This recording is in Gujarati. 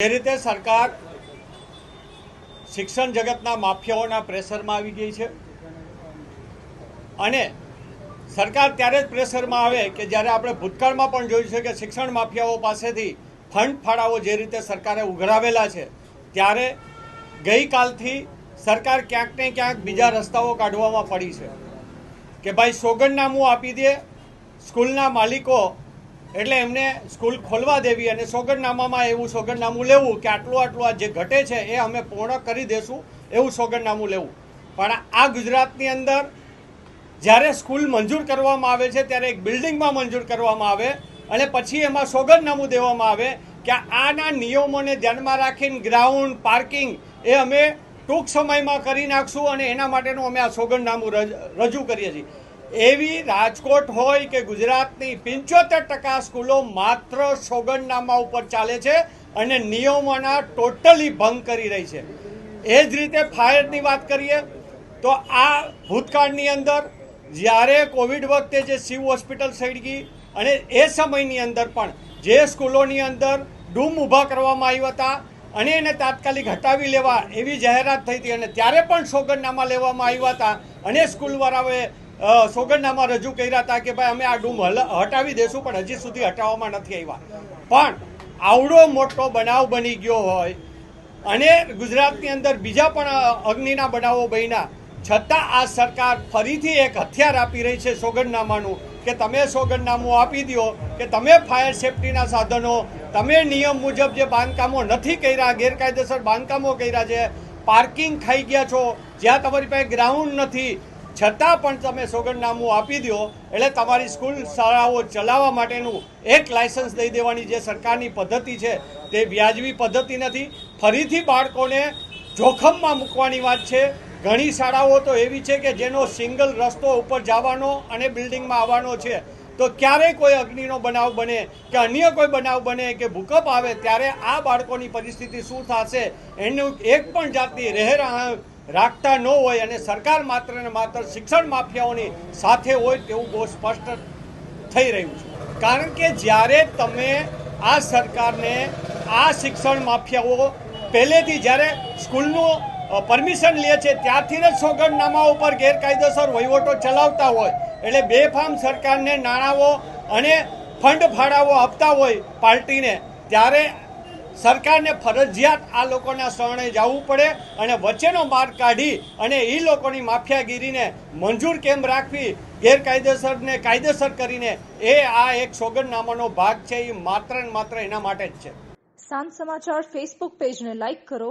જે રીતે સરકાર શિક્ષણ જગતના માફિયાઓના પ્રેશરમાં આવી ગઈ છે અને સરકાર ત્યારે જ પ્રેશરમાં આવે કે જ્યારે આપણે ભૂતકાળમાં પણ જોયું છે કે શિક્ષણ માફિયાઓ પાસેથી ફંડ ફાળાઓ જે રીતે સરકારે ઉઘરાવેલા છે, ત્યારે ગઈકાલથી સરકાર ક્યાંક ને ક્યાંક બીજા રસ્તાઓ કાઢવામાં પડી છે કે ભાઈ સોગંદનામું આપી દે, સ્કૂલના માલિકો એટલે એમને સ્કૂલ ખોલવા દેવી અને સોગંદનામામાં એવું સોગંદનામું લેવું કે આટલું આટલું આ જે ઘટે છે એ અમે પૂર્ણ કરી દેશું, એવું સોગંદનામું લેવું. પણ આ ગુજરાતની અંદર જ્યારે સ્કૂલ મંજૂર કરવામાં આવે છે, ત્યારે એક બિલ્ડિંગમાં મંજૂર કરવામાં આવે અને પછી એમાં સોગંદનામું દેવામાં આવે કે આના નિયમોને ધ્યાનમાં રાખીને ગ્રાઉન્ડ, પાર્કિંગ એ અમે ટૂંક સમયમાં કરી નાખશું અને એના માટેનું અમે આ સોગંદનામું રજૂ કરીએ છીએ. એવી રાજકોટ હોય કે ગુજરાતની પંચોતેર ટકા સ્કૂલો માત્ર સોગંદનામા ઉપર ચાલે છે અને નિયમોના ટોટલી ભંગ કરી રહી છે. એ જ રીતે ફાયરની વાત કરીએ તો આ ભૂતકાળની અંદર જ્યારે કોવિડ વખતે જે શિવ હોસ્પિટલ સળગી અને એ સમયની અંદર પણ જે સ્કૂલોની અંદર ડૂમ ઊભા કરવામાં આવ્યા હતા અને એને તાત્કાલિક હટાવી લેવા એવી જાહેરાત થઈ હતી અને ત્યારે પણ સોગંદનામા લેવામાં આવ્યા હતા અને સ્કૂલવાળાઓએ સોગંદનામા રજૂ કર્યા હતા કે ભાઈ અમે આ ડૂમ હટાવી દેશું, પણ હજી સુધી હટાવવામાં નથી આવ્યા. પણ આવડો મોટો બનાવ બની ગયો હોય અને ગુજરાતની અંદર બીજા પણ અગ્નિના બનાવો બન્યા, છતાં આ સરકાર ફરીથી એક હથિયાર આપી રહી છે સોગંદનામાનું કે તમે સોગંદનામું આપી દો, કે તમે ફાયર સેફટીના સાધનો, તમે નિયમ મુજબ જે બાંધકામો નથી કર્યા, ગેરકાયદેસર બાંધકામો કર્યા છે, પાર્કિંગ ખાઈ ગયા છો, જ્યાં તમારી પાસે ગ્રાઉન્ડ નથી છતાં પણ તમે સોગંદનામું આપી દો, એટલે તમારી સ્કૂલ શાળાઓ ચલાવવા માટેનું એક લાયસન્સ દઈ દેવાની જે સરકારની પદ્ધતિ છે, તે વ્યાજબી પદ્ધતિ નથી. ફરીથી બાળકોને જોખમમાં મૂકવાની વાત છે. ઘણી શાળાઓ તો એવી છે કે જેનો સિંગલ રસ્તો ઉપર જવાનો અને બિલ્ડિંગમાં આવવાનો છે. તો ક્યારેય કોઈ અગ્નિનો બનાવ બને કે અન્ય કોઈ બનાવ બને કે ભૂકંપ આવે ત્યારે આ બાળકોની પરિસ્થિતિ શું થશે એનું એક પણ જાતની રહેરાહ રાખતા ન હોય અને સરકાર માત્ર ને માત્ર શિક્ષણ માફિયાઓની સાથે હોય તેવું બહુ સ્પષ્ટ થઈ રહ્યું છે. કારણ કે જ્યારે તમે આ સરકારને આ શિક્ષણ માફિયાઓ પહેલેથી જ્યારે સ્કૂલનું પરમિશન લે છે. ત્યારથી જ સોગંદનામા ઉપર ગેરકાયદેસર વહીવટો ચલાવતા હોય. એટલે બેફામ સરકારને નાણાંઓ અને ફંડ ફાળાઓ આપતા હોય પાર્ટીને, ત્યારે સરકારને ફરજિયાત આ લોકોના શરણે જવું પડે અને વચ્ચેનો માર્ગ કાઢી અને એ લોકોની માફિયાગીરીને મંજૂર કેમ રાખવી, ગેરકાયદેસરને કાયદેસર કરીને એ આ એક સોગંદનામાનો ભાગ છે એ માત્ર ને માત્ર એના માટે જ છે. સાંજ સમાચાર ફેસબુક પેજને લાઇક કરો